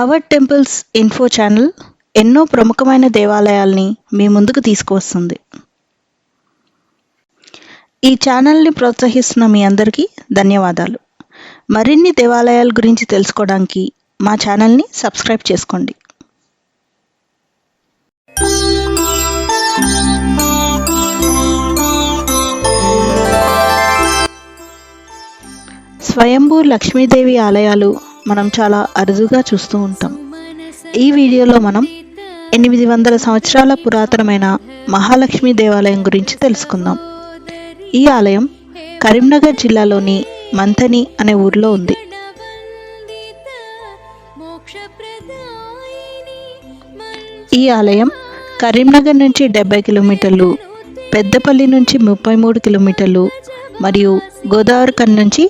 Hour temples info channel ఎన్నో ప్రముఖమైన దేవాలయాల్ని మీ ముందుకు తీసుకువస్తుంది. ఈ ఛానల్ని ప్రోత్సహిస్తున్న మీ అందరికీ ధన్యవాదాలు. మరిన్ని దేవాలయాల గురించి తెలుసుకోవడానికి మా ఛానల్ని సబ్స్క్రైబ్ చేసుకోండి. స్వయంభూ లక్ష్మీదేవి ఆలయాలు మనం చాలా అరుదుగా చూస్తూ ఉంటాం. ఈ వీడియోలో మనం ఎనిమిది వందల సంవత్సరాల పురాతనమైన మహాలక్ష్మి దేవాలయం గురించి తెలుసుకుందాం. ఈ ఆలయం కరీంనగర్ జిల్లాలోని మంథని అనే ఊర్లో ఉంది. ఈ ఆలయం కరీంనగర్ నుంచి డెబ్బై కిలోమీటర్లు పెద్దపల్లి నుంచి ముప్పై మూడు కిలోమీటర్లు మరియు గోదావరి కన్ నుంచి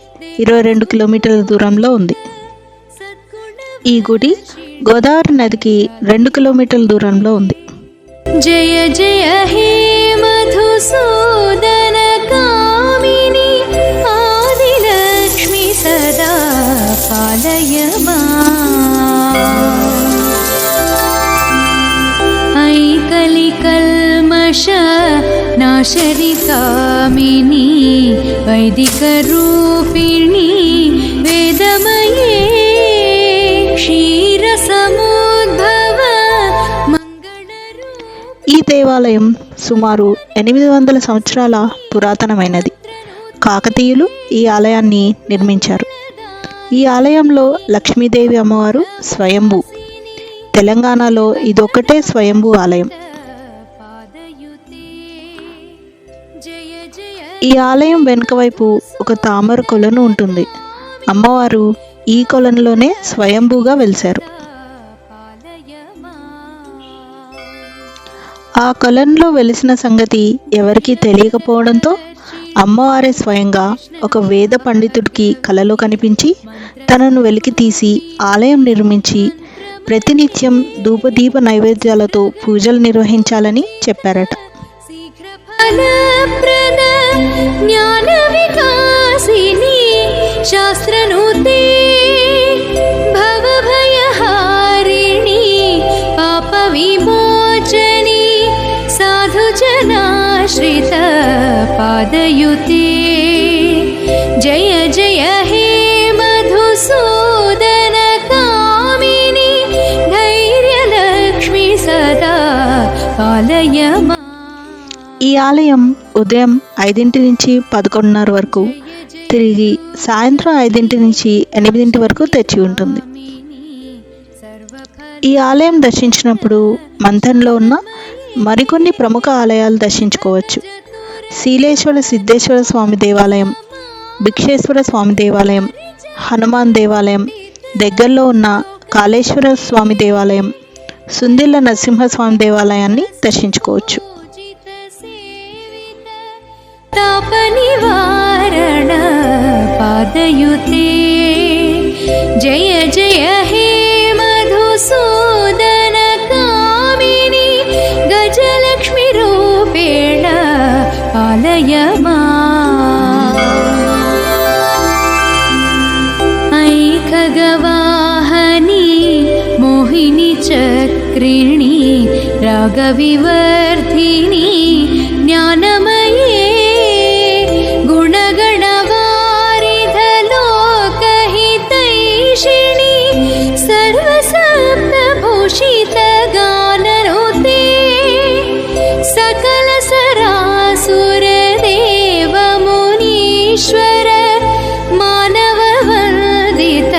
ఇరవై రెండు కిలోమీటర్ల దూరంలో ఉంది. ఈ గుడి గోదావరి నదికి రెండు కిలోమీటర్ల దూరంలో ఉంది. జయ జయ హే మధుసూదన కామిని ఆదిలక్ష్మి సదా పాలయ మా ఐకలి కల్మష దేవాలయం సుమారు ఎనిమిది వందల సంవత్సరాల పురాతనమైనది. కాకతీయులు ఈ ఆలయాన్ని నిర్మించారు. ఈ ఆలయంలో లక్ష్మీదేవి అమ్మవారు స్వయంభూ. తెలంగాణలో ఇదొక్కటే స్వయంభూ ఆలయం. ఈ ఆలయం వెనుక వైపు ఒక తామర కొలను ఉంటుంది. అమ్మవారు ఈ కొలనులోనే స్వయంభూగా వెలిశారు. ఆ కొలంలో వెలిసిన సంగతి ఎవరికీ తెలియకపోవడంతో అమ్మవారే స్వయంగా ఒక వేద పండితుడికి కలలో కనిపించి తనను వెలికి తీసి ఆలయం నిర్మించి ప్రతినిత్యం ధూపదీప నైవేద్యాలతో పూజలు నిర్వహించాలని చెప్పారట. పాదయుతే. జయ జయ హే మధుసూదన కామిని ధైర్యలక్ష్మి సదా ఈ ఆలయం ఉదయం ఐదింటి నుంచి పదకొండున్నర వరకు తిరిగి సాయంత్రం ఐదింటి నుంచి ఎనిమిదింటి వరకు తెచ్చి ఉంటుంది. ఈ ఆలయం దర్శించినప్పుడు మంథన్లో ఉన్న మరికొన్ని ప్రముఖ ఆలయాలు దర్శించుకోవచ్చు. శీలేశ్వర సిద్ధేశ్వర స్వామి దేవాలయం భిక్షేశ్వర స్వామి దేవాలయం హనుమాన్ దేవాలయం దగ్గరలో ఉన్న కాళేశ్వర స్వామి దేవాలయం సుందిల్ల నరసింహస్వామి దేవాలయాన్ని దర్శించుకోవచ్చు. పాదయుతే चक्रिणी रागविवर्धिनी ज्ञानमये गुणगणवारिधलोकहितैषिणि सर्वसप्तभूषितगाननुते सकलसरासुरदेवमुनीश्वर मानववन्दित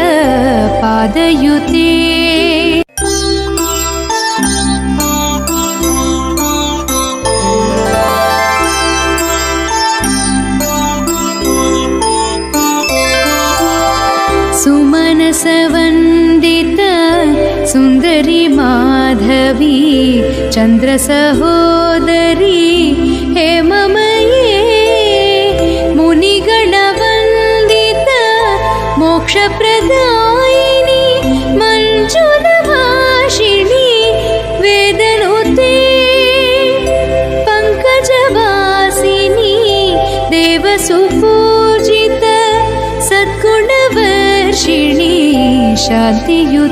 पादयुते सुन्दरि माधवी चन्द्रसहोदरी हेममये मुनिगणवन्दित मोक्षप्रदायिनि मञ्जुलभाषिणि वेदनुते पङ्कजवासिनी देवसुपूजित सद्गुणवर्षिणि शान्तियुत